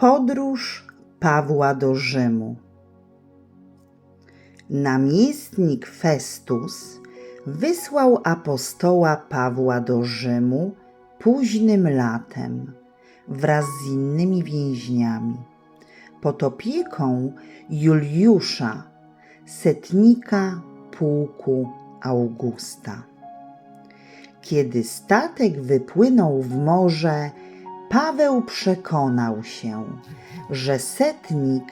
Podróż Pawła do Rzymu. Namiestnik Festus wysłał apostoła Pawła do Rzymu późnym latem wraz z innymi więźniami pod opieką Juliusza, setnika pułku Augusta. Kiedy statek wypłynął w morze, Paweł przekonał się, że setnik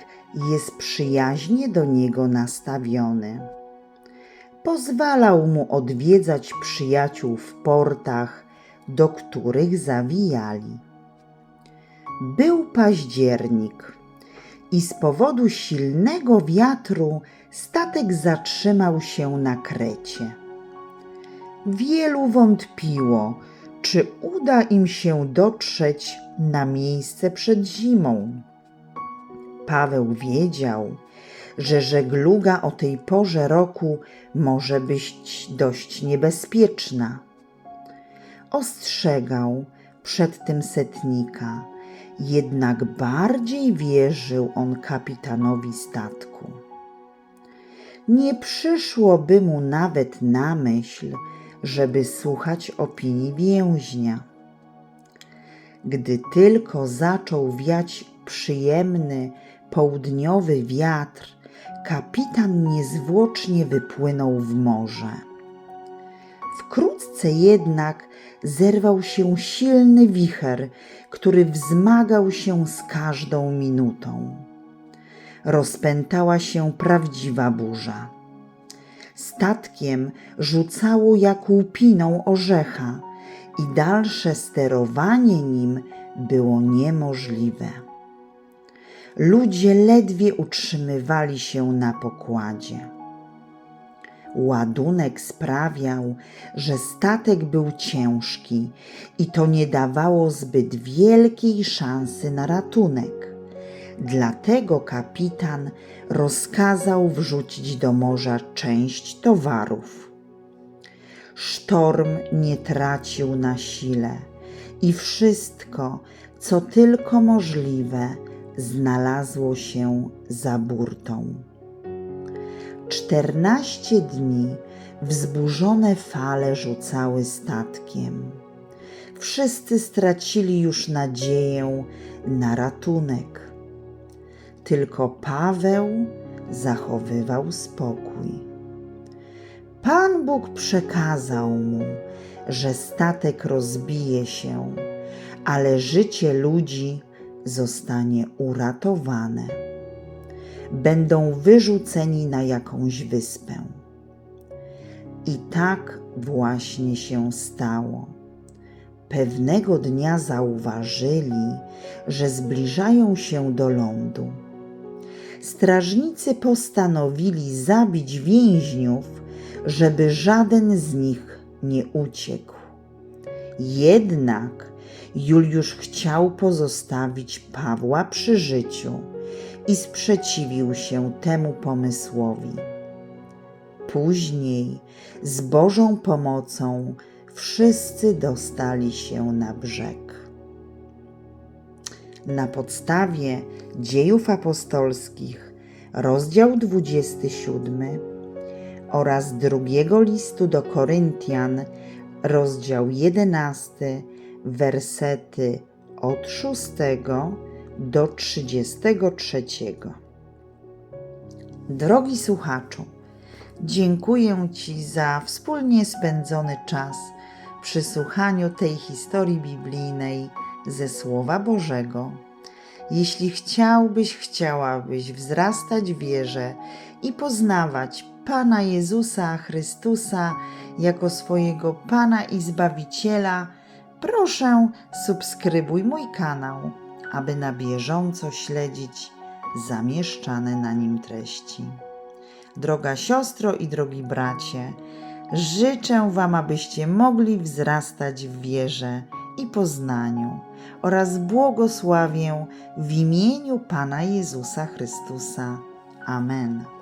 jest przyjaźnie do niego nastawiony. Pozwalał mu odwiedzać przyjaciół w portach, do których zawijali. Był październik i z powodu silnego wiatru statek zatrzymał się na Krecie. Wielu wątpiło, czy uda im się dotrzeć na miejsce przed zimą. Paweł wiedział, że żegluga o tej porze roku może być dość niebezpieczna. Ostrzegał przed tym setnika, jednak bardziej wierzył on kapitanowi statku. Nie przyszłoby mu nawet na myśl, żeby słuchać opinii więźnia. Gdy tylko zaczął wiać przyjemny, południowy wiatr, kapitan niezwłocznie wypłynął w morze. Wkrótce jednak zerwał się silny wicher, który wzmagał się z każdą minutą. Rozpętała się prawdziwa burza. Statkiem rzucało jak łupiną orzecha i dalsze sterowanie nim było niemożliwe. Ludzie ledwie utrzymywali się na pokładzie. Ładunek sprawiał, że statek był ciężki i to nie dawało zbyt wielkiej szansy na ratunek. Dlatego kapitan rozkazał wrzucić do morza część towarów. Sztorm nie tracił na sile i wszystko, co tylko możliwe, znalazło się za burtą. Czternaście dni wzburzone fale rzucały statkiem. Wszyscy stracili już nadzieję na ratunek. Tylko Paweł zachowywał spokój. Pan Bóg przekazał mu, że statek rozbije się, ale życie ludzi zostanie uratowane. Będą wyrzuceni na jakąś wyspę. I tak właśnie się stało. Pewnego dnia zauważyli, że zbliżają się do lądu. Strażnicy postanowili zabić więźniów, żeby żaden z nich nie uciekł. Jednak Juliusz chciał pozostawić Pawła przy życiu i sprzeciwił się temu pomysłowi. Później, z Bożą pomocą, wszyscy dostali się na brzeg. Na podstawie dziejów apostolskich, rozdział 27 oraz drugiego listu do Koryntian, rozdział 11, wersety od 6 do 33. Drogi słuchaczu, dziękuję Ci za wspólnie spędzony czas przy słuchaniu tej historii biblijnej ze Słowa Bożego. Jeśli chciałbyś, chciałabyś wzrastać w wierze i poznawać Pana Jezusa Chrystusa jako swojego Pana i Zbawiciela, proszę subskrybuj mój kanał, aby na bieżąco śledzić zamieszczane na nim treści. Droga siostro i drogi bracie, życzę Wam, abyście mogli wzrastać w wierze i poznaniu oraz błogosławię w imieniu Pana Jezusa Chrystusa. Amen.